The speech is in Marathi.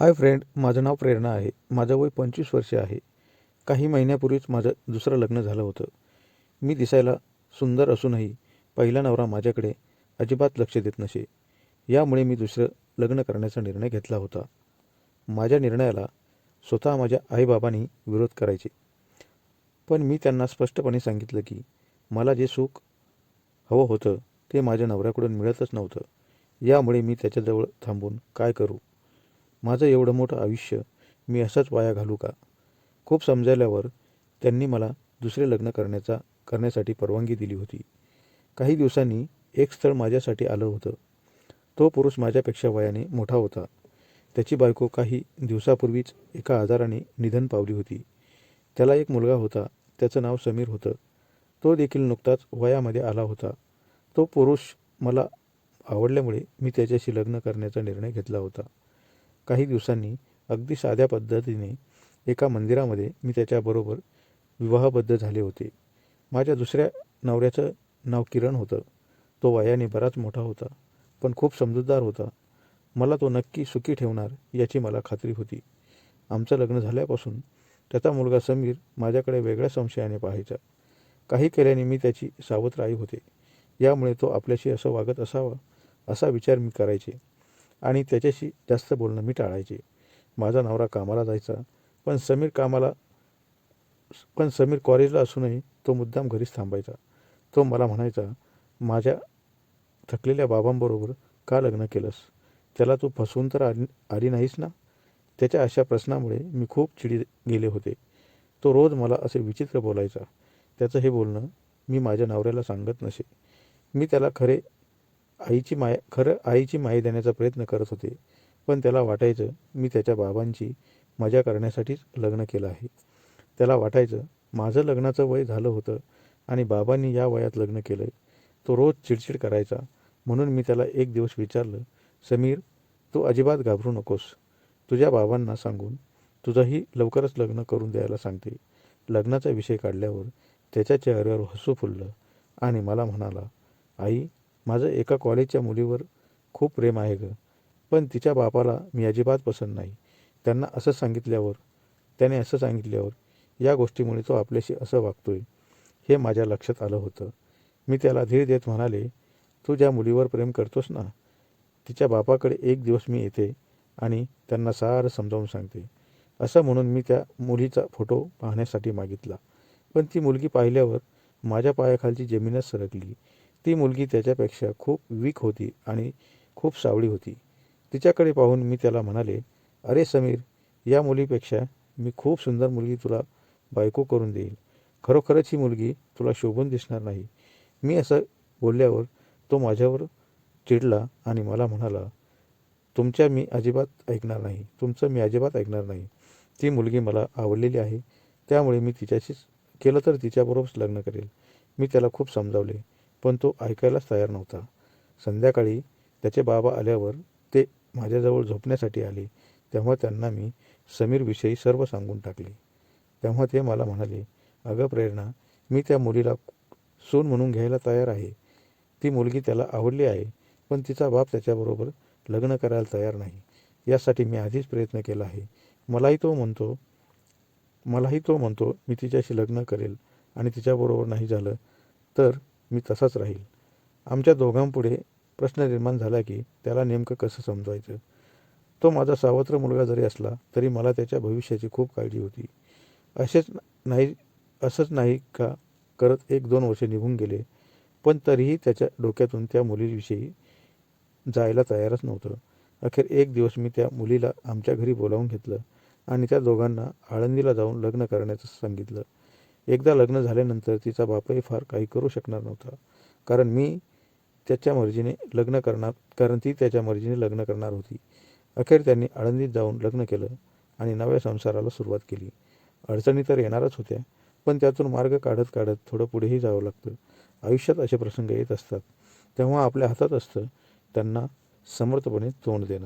हाय फ्रेंड माझं नाव प्रेरणा आहे. माझं वय पंचवीस वर्षे आहे. काही महिन्यापूर्वीच माझं दुसरं लग्न झालं होतं. मी दिसायला सुंदर असूनही पहिला नवरा माझ्याकडे अजिबात लक्ष देत नसे. यामुळे मी दुसरं लग्न करण्याचा निर्णय घेतला होता. माझ्या निर्णयाला स्वतः माझ्या आईबाबांनी विरोध करायचे. पण मी त्यांना स्पष्टपणे सांगितलं की मला जे सुख हवं होतं ते माझ्या नवऱ्याकडून मिळतच नव्हतं. यामुळे मी त्याच्याजवळ थांबून काय करू? माझं एवढं मोठं आयुष्य मी असंच वाया घालू का? खूप समजायल्यावर त्यांनी मला दुसरे लग्न करण्याचा करण्यासाठी परवानगी दिली होती. काही दिवसांनी एक स्थळ माझ्यासाठी आलं होतं. तो पुरुष माझ्यापेक्षा वयाने मोठा होता. त्याची बायको काही दिवसापूर्वीच एका आजाराने निधन पावली होती. त्याला एक मुलगा होता. त्याचं नाव समीर होतं. तो देखील नुकताच वयामध्ये आला होता. तो पुरुष मला आवडल्यामुळे मी त्याच्याशी लग्न करण्याचा निर्णय घेतला होता. काही दिवसांनी अगदी साध्या पद्धतीने एका मंदिरामध्ये मी त्याच्याबरोबर विवाहबद्ध झाले होते. माझ्या दुसऱ्या नवऱ्याचं नाव किरण होतं. तो वयाने बराच मोठा होता पण खूप समजूतदार होता. मला तो नक्की सुखी ठेवणार याची मला खात्री होती. आमचं लग्न झाल्यापासून त्याचा मुलगा समीर माझ्याकडे वेगळ्या संशयाने पाहायचा. काही केल्याने मी त्याची सावत्र आई होते. यामुळे तो आपल्याशी असं वागत असावा असा विचार मी करायचे. आणि त्याच्याशी जास्त बोलणं मी टाळायचे. माझा नवरा कामाला जायचा पण समीर कामाला पण समीर कॉलेजला असूनही तो मुद्दाम घरीच थांबायचा. तो मला म्हणायचा माझ्या थकलेल्या बाबांबरोबर का लग्न केलंस? त्याला तू फसवून तर आली आली नाहीस ना? त्याच्या अशा प्रश्नामुळे मी खूप चिडी गेले होते. तो रोज मला असे विचित्र बोलायचा. त्याचं हे बोलणं मी माझ्या नवऱ्याला सांगत नसे. मी त्याला खरे आईची माय खरं आईची माय देण्याचा प्रयत्न करत होते पण त्याला वाटायचं मी त्याच्या बाबांची मजा करण्यासाठीच लग्न केलं आहे. त्याला वाटायचं माझं लग्नाचं वय झालं होतं आणि बाबांनी या वयात लग्न केलं आहे तो रोज चिडचिड करायचा. म्हणून मी त्याला एक दिवस विचारलं समीर तू अजिबात घाबरू नकोस. तुझ्या बाबांना सांगून तुझंही लवकरच लग्न करून द्यायला सांगते. लग्नाचा विषय काढल्यावर त्याच्या चेहऱ्यावर हसू फुललं आणि मला म्हणाला आई माझं एका कॉलेजच्या मुलीवर खूप प्रेम आहे गं. पण तिच्या बापाला मी अजिबात पसंत नाही. त्यांना असं सांगितल्यावर त्याने असं सांगितल्यावर या गोष्टीमुळे तो आपल्याशी असं वागतोय हे माझ्या लक्षात आलं होतं. मी त्याला धीर देत म्हणाले तू ज्या मुलीवर प्रेम करतोस ना तिच्या बापाकडे एक दिवस मी येते आणि त्यांना सारं समजावून सांगते. असं म्हणून मी त्या मुलीचा फोटो पाहण्यासाठी मागितला. पण ती मुलगी पाहिल्यावर माझ्या पायाखालची जमीनच सरकली. ती मुलगी त्याच्यापेक्षा खूप वीक होती आणि खूप सावळी होती. तिच्याकडे पाहून मी त्याला म्हणाले अरे समीर या मुलीपेक्षा मी खूप सुंदर मुलगी तुला बायको करून देईल खरोखरच ही मुलगी तुला शोभून दिसणार नाही. मी असं बोलल्यावर तो माझ्यावर चिडला आणि मला म्हणाला तुमच्या मी अजिबात ऐकणार नाही. तुमचं मी अजिबात ऐकणार नाही. ती मुलगी मला आवडलेली आहे. त्यामुळे मी तिच्याशीच केलं तर तिच्याबरोबरच लग्न करेल. मी त्याला खूप समजावले. पण तो ऐकायलाच तयार नव्हता. संध्याकाळी त्याचे बाबा आल्यावर ते माझ्याजवळ झोपण्यासाठी आले. तेव्हा त्यांना मी समीरविषयी सर्व सांगून टाकले. तेव्हा ते मला म्हणाले अगं प्रेरणा मी त्या मुलीला सून म्हणून घ्यायला तयार आहे. ती मुलगी त्याला आवडली आहे पण तिचा बाप त्याच्याबरोबर लग्न करायला तयार नाही. यासाठी मी आधीच प्रयत्न केला आहे. मलाही तो म्हणतो मलाही तो म्हणतो मी तिच्याशी लग्न करेल आणि तिच्याबरोबर नाही झालं तर मी तसाच राहील. आमच्या दोघांपुढे प्रश्न निर्माण झाला की त्याला नेमकं कसं समजवायचं? तो माझा सावत्र मुलगा जरी असला तरी मला त्याच्या भविष्याची खूप काळजी होती. असेच नाही असंच नाही का करत एक दोन वर्षे निघून गेले पण तरीही त्याच्या डोक्यातून त्या मुलीविषयी जायला तयारच नव्हतं. अखेर एक दिवस मी त्या मुलीला आमच्या घरी बोलावून घेतलं आणि त्या दोघांना आळंदीला जाऊन लग्न करण्याचं सांगितलं. एकदा लग्न झाल्यानंतर तिचा बापही फार काही करू शकणार नव्हता. कारण मी त्याच्या मर्जीने लग्न करणार कारण ती त्याच्या मर्जीने लग्न करणार होती. अखेर त्यांनी आळंदीत जाऊन लग्न केलं आणि नव्या संसाराला सुरुवात केली. अडचणी तर येणारच होत्या पण त्यातून मार्ग काढत काढत थोडं पुढेही जावं लागतं. आयुष्यात असे प्रसंग येत असतात. तेव्हा आपल्या हातात असतं त्यांना समर्थपणे तोंड देणं.